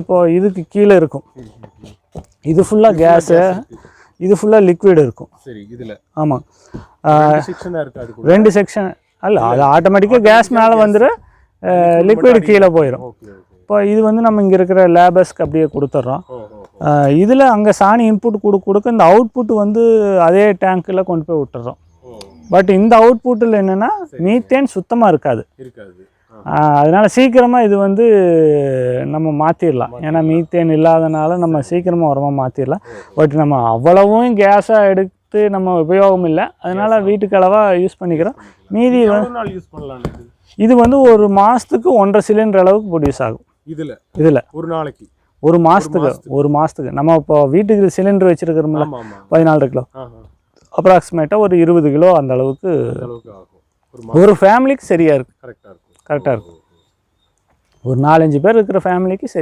இப்போ இதுக்கு கீழே இருக்கும். இது ஃபுல்லாக கேஸு இது ஃபுல்லாக லிக்விட் இருக்கும். சரி இதுல. ஆமாம் ரெண்டு செக்ஷன் அல்ல அது ஆட்டோமேட்டிக்காக கேஸ் மேலே வந்துடு லிக்விட் கீழே போயிடும் இப்போ இது வந்து நம்ம இங்கே இருக்கிற லேபர்ஸ்க்கு அப்படியே கொடுத்துட்றோம் இதில் அங்கே சாணி இன்புட் கொடுக்க கொடுக்க இந்த அவுட்புட் வந்து அதே டேங்க்கில் கொண்டு போய் விட்டுறோம் பட் இந்த அவுட்புட்டில் என்னென்னா மீத்தேன் சுத்தமாக இருக்காது. இருக்காது. அதனால சீக்கிரமாக இது வந்து நம்ம மாற்றிடலாம் ஏன்னா மீத்தேன் இல்லாதனால நம்ம சீக்கிரமாக உரமாக மாற்றிடலாம் பட் நம்ம அவ்வளவும் கேஸாக எடுத்து நம்ம உபயோகம் இல்லை. அதனால வீட்டுக்கு அளவாக யூஸ் பண்ணிக்கிறோம். மீதி யூஸ் பண்ணலாம் இது? வந்து ஒரு மாதத்துக்கு ஒன்றரை சிலிண்டர் அளவுக்கு ப்ரொடியூஸ் ஆகும். இதுல? இதில். ஒரு நாளைக்கு? ஒரு மாதத்துக்கு ஒரு மாதத்துக்கு நம்ம இப்போ வீட்டுக்கு சிலிண்டர் வச்சுருக்கிறோம்ல பதினாலு கிலோ. அப்ராக்சிமேட்டாக ஒரு இருபது கிலோ அந்த அளவுக்கு ஒரு ஃபேமிலிக்கு சரியாக இருக்குது கரெக்டாக இருக்கும். ஒரு நாலஞ்சு பேர் இருக்கிற ஃபேமிலிக்கு சரி.